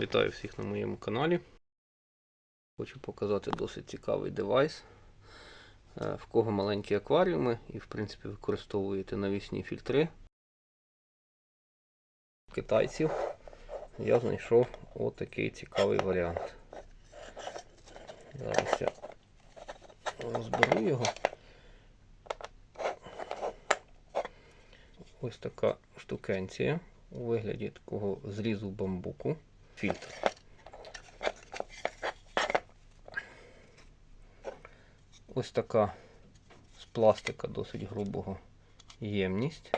Вітаю всіх на моєму каналі. Хочу показати досить цікавий девайс. Е, В кого маленькі акваріуми і, в принципі, використовуєте навісні фільтри китайців, я знайшов отакий цікавий варіант. Зараз я розберу його. Ось така штукенція у вигляді такого зрізу бамбуку. Фільтр. Ось така з пластика досить грубого ємність.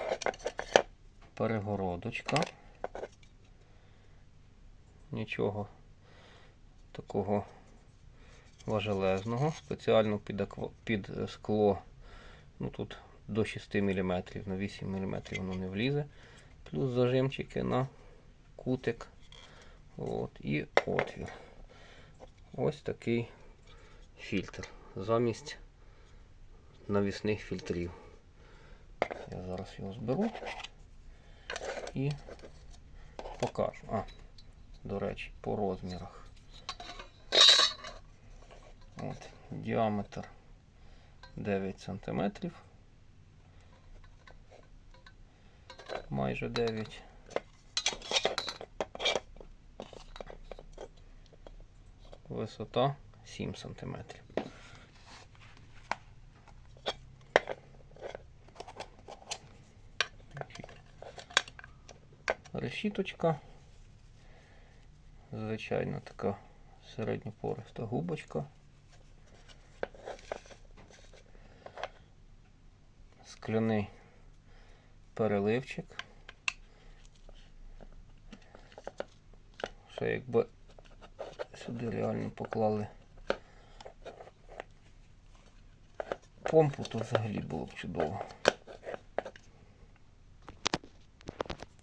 Перегородочка. Нічого такого важелезного. Спеціально під, аква... під скло. Ну тут до 6 мм, на 8 мм воно не влізе. Плюс зажимчики на кутик. От, і отвір. Ось такий фільтр замість навісних фільтрів. Я зараз його зберу і покажу. А, до речі, по розмірах. От, діаметр 9 см. Майже 9 Висота 7 см. Решіточка. Звичайно, така середньопориста губочка. Скляний переливчик. Ще якби сюди реально поклали помпу, то взагалі було б чудово.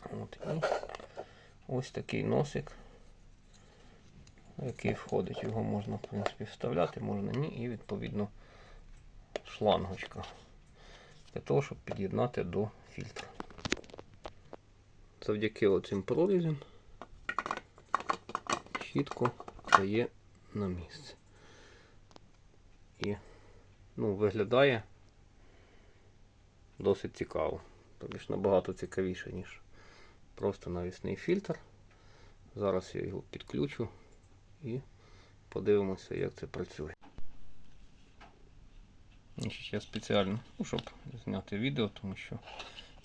От, і ось такий носик, який входить. Його можна, в принципі, вставляти, можна ні, і відповідно шлангочка для того, щоб під'єднати до фільтра. Завдяки оцим прорізям чітко стає на місце. І ну, виглядає досить цікаво. Тобто набагато цікавіше, ніж просто навісний фільтр. Зараз я його підключу і подивимося, як це працює. Я спеціально, ну, щоб зняти відео, тому що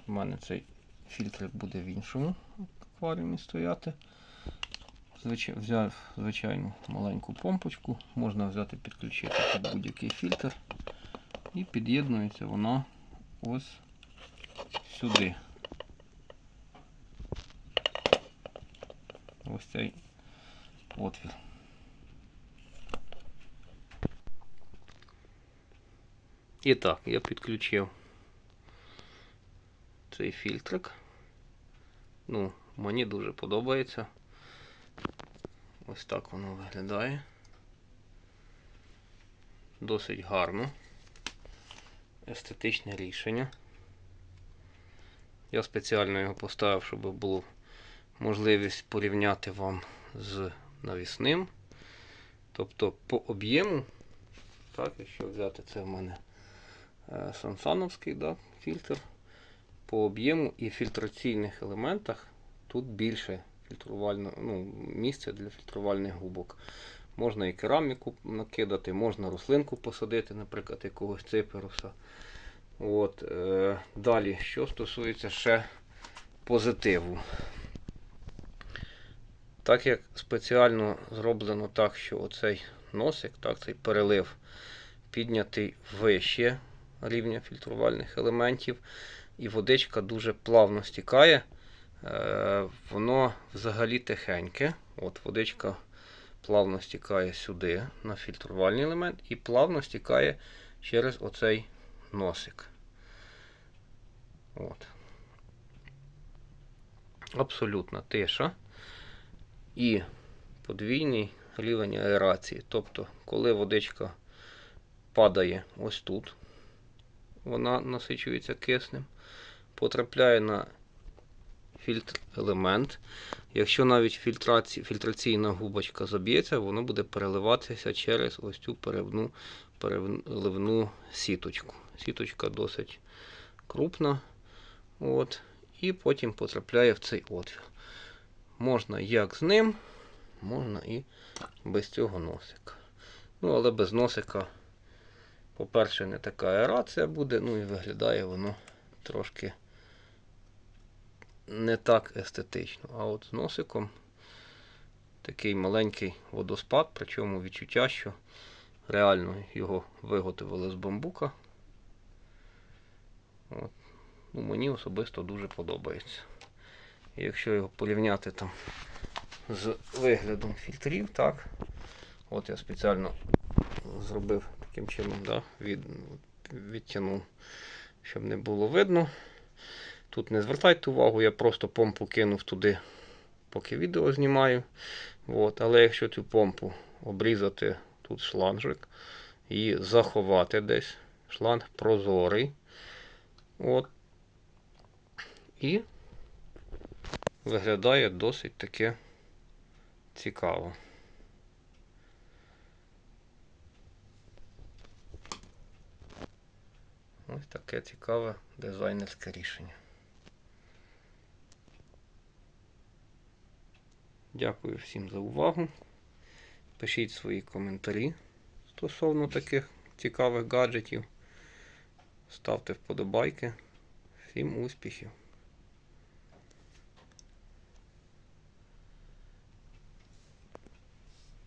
в мене цей фільтр буде в іншому акваріумі стояти. Звичай, взяв звичайну маленьку помпочку, можна взяти підключити під будь-який фільтр. І під'єднується вона ось сюди. Ось цей отвір. І так, я підключив цей фільтрик. Ну, мені дуже подобається. Ось так воно виглядає. Досить гарно. Естетичне рішення. Я спеціально його поставив, щоб було можливість порівняти вам з навісним. Тобто по об'єму, так, якщо взяти це в мене е, сансановський да, фільтр, по об'єму і фільтраційних елементах тут більше фільтрувально, ну, місце для фільтрувальних губок. Можна і кераміку накидати, можна рослинку посадити, наприклад, якогось циперуса. От, е, Далі, що стосується ще позитиву. Так як спеціально зроблено так, що оцей носик, так, цей перелив піднятий вище рівня фільтрувальних елементів, і водичка дуже плавно стікає. Е, воно взагалі тихеньке. От Водичка плавно стікає сюди на фільтрувальний елемент і плавно стікає через оцей носик. От. Абсолютна тиша. І подвійний рівень аерації. Тобто, коли водичка падає ось тут, вона насичується киснем, потрапляє на фільтр елемент. Якщо навіть фільтраці, фільтраційна губочка заб'ється, воно буде переливатися через ось цю переливну, переливну сіточку. Сіточка досить крупна. От, і потім потрапляє в цей отвір. Можна як з ним, можна і без цього носика. Ну, але без носика, по-перше, не така аерація буде, ну і виглядає воно трошки не так естетично. А от з носиком такий маленький водоспад, причому відчуття, що реально його виготовили з бамбука. От. Ну, мені особисто дуже подобається. І якщо його порівняти там з виглядом фільтрів, так. От я спеціально зробив таким чином, да, від, відтягнув, щоб не було видно. Тут не звертайте увагу, я просто помпу кинув туди, поки відео знімаю. От, але якщо цю помпу обрізати тут шланжик і заховати десь, шланг прозорий. От, і виглядає досить таке цікаво. Ось таке цікаве дизайнерське рішення. Дякую всім за увагу. Пишіть свої коментарі стосовно таких цікавих гаджетів. Ставте вподобайки. Всім успіхів!